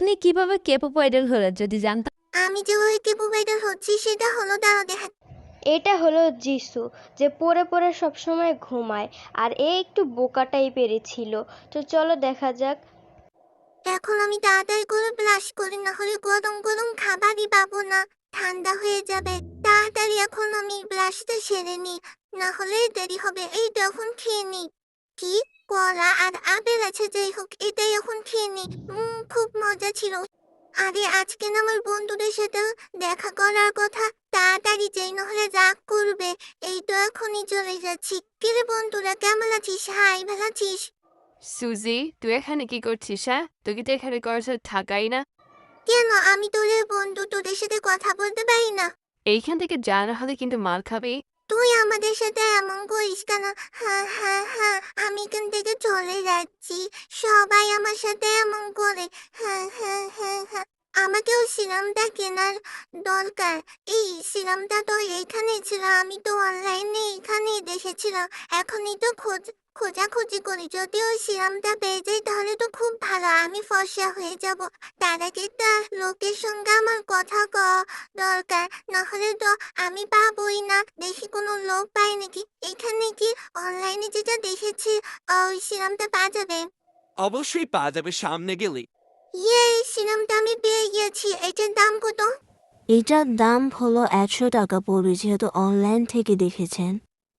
আপনি কীভাবে K pop idol হলেন যদি জানতাম? আমি যেভাবে কেপু ভাইডাল হচ্ছি সেটা হলো দাঁড়া দেখা এটা হলো যিশু যে পরে পড়ে সবসময় ঘুমায় আর এ একটু বোকা টাইপেরই ছিল। তো চলো দেখা যাক। এখন আমি তাড়াতাড়ি করে ব্রাশ করি না হলে গরম গরম খাবারই পাবো না ঠান্ডা হয়ে যাবে। তাড়াতাড়ি এখন আমি ব্রাশটা সেরে নিই না হলে দেরি হবে এই তো এখন খেয়ে নিই। কি কলা আর আপেল আছে যাই হোক এটাই এখন খেয়ে উম, খুব মজা ছিল। আরে আজকে না আমার বন্ধুদের সাথে দেখা করার কথা। তাড়াতাড়ি যেই নহলে রাগ করবে এই তো এখনই চলে যাচ্ছি। কিরে বন্ধুরা কেমন আছিস? হাই ভালো আছিস? সুজি তুই এখানে কি করছিস হ্যাঁ? তুই তো এখানে সাথে থাকাই না? কেন? আমি তোদের বন্ধু তোদের সাথে কথা বলতে পারি না? এইখান থেকে জানা হলে কিন্তু মাল খাবি। তুই আমাদের সাথে এমন করিস কেন? হ্যাঁ হ্যাঁ হ্যাঁ আমি এখান থেকে চলে যাচ্ছি। সবাই আমার সাথে এমন করে। হ্যাঁ হ্যাঁ হ্যাঁ হ্যাঁ। আমাকেও সিরামটা কেনার দরকার। এই সিরামটা তো এখানে ছিল। আমি তো অনলাইনে এখানে দেখেছিলাম। এখনই তো খোঁজ খোঁজাখুঁজি করি যদি ওই সিরামটা পেয়ে যাই তাহলে তো খুব ভালো আমি ফর্সা হয়ে যাব তার আগে তা লোকের সঙ্গে আমার কথা ক দরকার নাহলে তো আমি পাবই না দেখি কোনো লোক পাই নাকি এখানে কি অনলাইনে যেটা দেখেছি ওই সিরামটা পাওয়া যাবে অবশ্যই পাওয়া যাবে সামনে গেলে ইয়ে সিরামটা আমি পেয়ে গিয়েছি এটার দাম কত এটার দাম হলো একশো টাকা পড়বে যেহেতু অনলাইন থেকে দেখেছেন।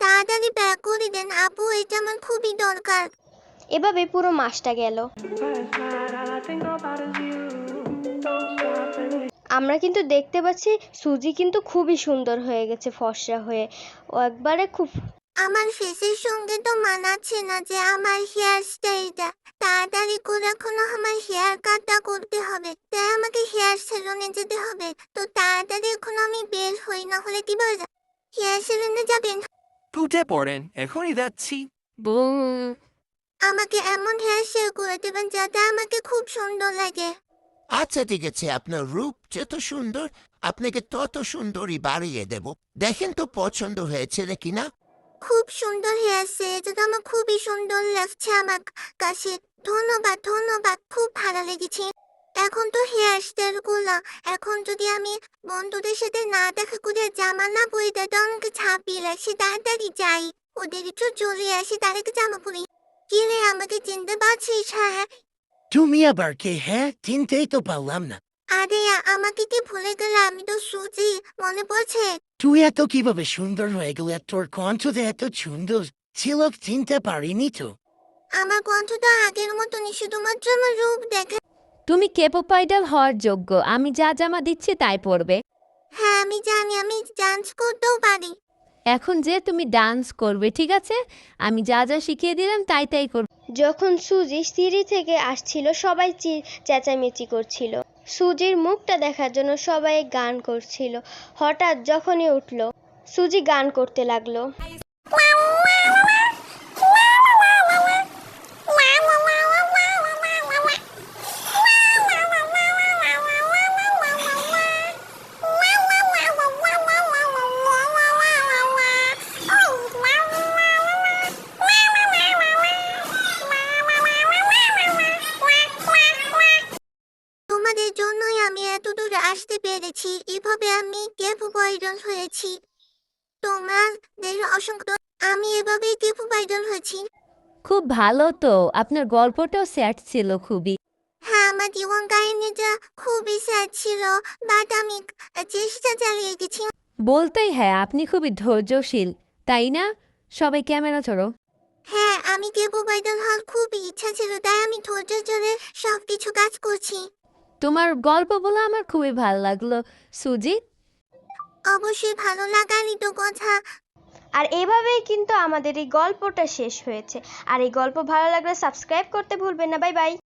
তাড়াতাড়ি প্যাক করে দেন। আপু এটা আমার খুবই দরকার। এভাবে পুরো মাসটা গেল। আমরা কিন্তু দেখতে পাচ্ছি সুজি কিন্তু খুবই সুন্দর হয়ে গেছে ফর্সা হয়ে। ও একবারে খুব আমার ফেসের সঙ্গে তো মানাচ্ছে না যে আমার হেয়ার স্টাইলটা তাড়াতাড়ি করে এখনও আমার হেয়ার কাটটা করতে হবে। তাই আমাকে হেয়ার সেলুনে যেতে হবে। তো তাড়াতাড়ি এখন আমি বের হই না হলে কি বলে হেয়ার সেলুনে যাবেন? উঠে পড়েন এখনই যাচ্ছি বউ আমাকে এমন হেয়ার স্টাইল করে দেবেন যাতে আমাকে খুব সুন্দর লাগে। আচ্ছা ঠিক আছে আপনার রূপ যত সুন্দর আপনাকে তত সুন্দরই বাড়িয়ে দেব। দেখেন তো পছন্দ হয়েছে নাকি না খুব সুন্দর হেয়ার স্টাইল এটা আমার খুবই সুন্দর লাগছে আমার কাছে। ধন্যবাদ ধন্যবাদ খুব ভালো লেগেছে। এখন তো হেয়ার স্টাইলগুলা। এখন যদি আমি বন্ধুদের সাথে না দেখা করে জামা না পরে আমাকে ছাপিয়ে লাগছে তাড়াতাড়ি যাই। ওদের একটু চলে আসি তাদেরকে জামা পরি। কি রে আমাকে চিনতে পারছিস? হ্যাঁ তুমি আবার কে? হ্যাঁ চিনতেই তো পারলাম না। আরে আমাকে কি ভুলে গেলে? আমি তো সুজি মনে পড়ছে? তুই এত কীভাবে সুন্দর হয়ে গেলে তোর কণ্ঠ যে এত সুন্দর ছিল চিনতে পারিনি তো। আমার কণ্ঠটা আগের মতনই শুধুমাত্র আমার রূপ দেখে তুমি কেপপ আইডল হওয়ার যোগ্য। আমি যা জামা দিচ্ছি তাই পরবে। হ্যাঁ আমি জানি আমি ডান্স করতেও পারি। এখন যে তুমি ডান্স করবে ঠিক আছে? আমি যা যা শিখিয়ে দিলাম তাই তাই করবে। যখন সুজি সিঁড়ি থেকে আসছিল সবাই চি- চেঁচামেচি করছিল। সুজির মুখটা দেখার জন্য সবাই গান করছিল। হঠাৎ যখনই উঠল সুজি গান করতে লাগল। জন্যই আমি এত দূরে আসতে পেরেছি। এভাবে আমি কেপু বাইডল হয়েছি। তোমাদের অসংখ্য আমি এভাবেই কেপু বাইডল হয়েছি। খুব ভালো তো। আপনার গল্পটাও স্যাট ছিল খুবই। হ্যাঁ আমার জীবন কাহিনীটা খুবই স্যাড ছিল বাট আমি চেষ্টা চালিয়ে গেছি। বলতেই হ্যাঁ আপনি খুবই ধৈর্যশীল তাই না? সবাই ক্যামেরা ধরো। হ্যাঁ আমি কেপু বাইডল হওয়ার খুবই ইচ্ছা ছিল তাই আমি ধৈর্য ধরে সব কিছু কাজ করছি। তোমার গল্প বলে আমার খুবই ভালো লাগল। সুজি অবশ্যই ভালো লাগারই তো কথা। আর এভাবেই কিন্তু আমাদের এই গল্পটা শেষ হয়েছে। আর এই গল্প ভালো লাগলে সাবস্ক্রাইব করতে ভুলবেন না। Bye bye.